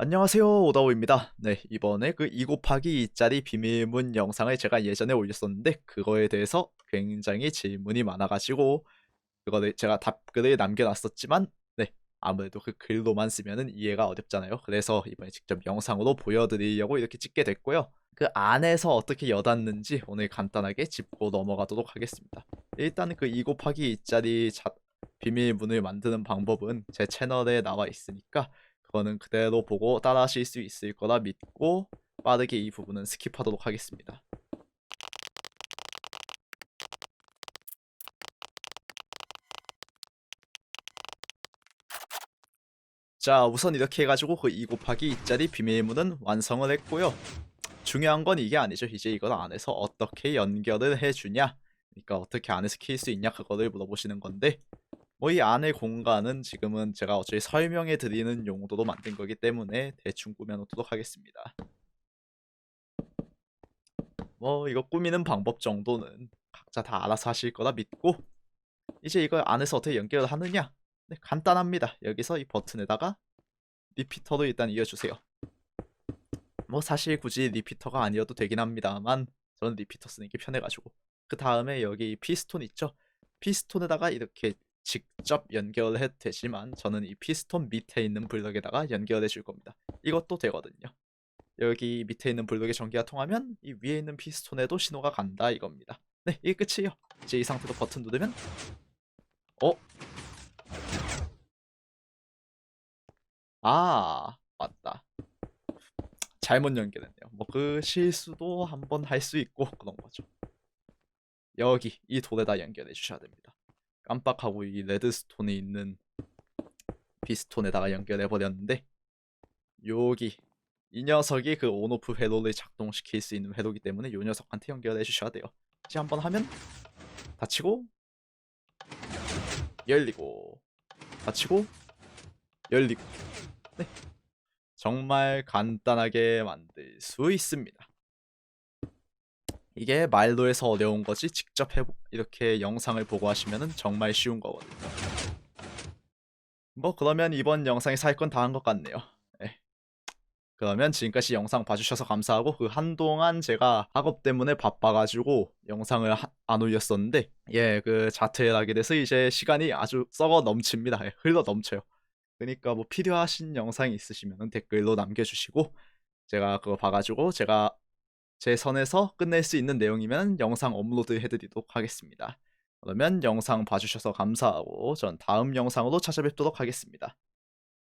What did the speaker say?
안녕하세요 오다오입니다. 네 이번에 그 2 곱하기 2짜리 비밀문 영상을 제가 예전에 올렸었는데 그거에 대해서 굉장히 질문이 많아가지고 그거를 제가 답글을 남겨놨었지만 네 아무래도 그 글로만 쓰면은 이해가 어렵잖아요. 그래서 이번에 직접 영상으로 보여드리려고 이렇게 찍게 됐고요. 그 안에서 어떻게 여닫는지 오늘 간단하게 짚고 넘어가도록 하겠습니다. 일단 그 2 곱하기 2짜리 자, 비밀문을 만드는 방법은 제 채널에 나와 있으니까 그거는 그대로 보고 따라 하실 수 있을 거라 믿고 빠르게 이 부분은 스킵하도록 하겠습니다. 자 우선 이렇게 해가지고 그 2 곱하기 2짜리 비밀문은 완성을 했고요. 중요한 건 이게 아니죠. 이제 이걸 안에서 어떻게 연결을 해주냐 그러니까 어떻게 안에서 킬 수 있냐 그거를 물어보시는 건데 뭐 이 안의 공간은 지금은 제가 어차피 설명해 드리는 용도로 만든 거기 때문에 대충 꾸며놓도록 하겠습니다. 뭐 이거 꾸미는 방법 정도는 각자 다 알아서 하실 거라 믿고 이제 이걸 안에서 어떻게 연결을 하느냐 네, 간단합니다. 여기서 이 버튼에다가 리피터로 일단 이어주세요. 뭐 사실 굳이 리피터가 아니어도 되긴 합니다만 저는 리피터 쓰는 게 편해가지고 그 다음에 여기 이 피스톤 있죠? 피스톤에다가 이렇게 직접 연결을 해도 되지만 저는 이 피스톤 밑에 있는 블럭에다가 연결해 줄 겁니다. 이것도 되거든요. 여기 밑에 있는 블럭에 전기가 통하면 이 위에 있는 피스톤에도 신호가 간다 이겁니다. 네, 이게 끝이에요. 이제 이 상태로 버튼 누르면 어? 아, 맞다. 잘못 연결했네요. 뭐 그 실수도 한번 할 수 있고 그런 거죠. 여기 이 돌에다 연결해 주셔야 됩니다. 깜빡하고 이 레드스톤이 있는 피스톤에다가 연결해 버렸는데 여기 이 녀석이 그 온오프 회로를 작동시킬 수 있는 회로기 때문에 이 녀석한테 연결해 주셔야 돼요. 이제 한번 하면 닫히고 열리고 닫히고 열리고 네 정말 간단하게 만들 수 있습니다. 이게 말로 해서 어려운 거지 직접 해 이렇게 영상을 보고 하시면은 정말 쉬운 거거든요. 뭐 그러면 이번 영상에 살건다 한 것 같네요. 네. 그러면 지금까지 영상 봐주셔서 감사하고 그 한동안 제가 학업 때문에 바빠가지고 영상을 하- 안 올렸었는데 예 그 자퇴를 하게 돼서 이제 시간이 아주 썩어 넘칩니다. 예, 흘러 넘쳐요. 그러니까 뭐 필요하신 영상이 있으시면 댓글로 남겨주시고 제가 그거 봐가지고 제가 제 선에서 끝낼 수 있는 내용이면 영상 업로드 해드리도록 하겠습니다. 그러면 영상 봐주셔서 감사하고 전 다음 영상으로 찾아뵙도록 하겠습니다.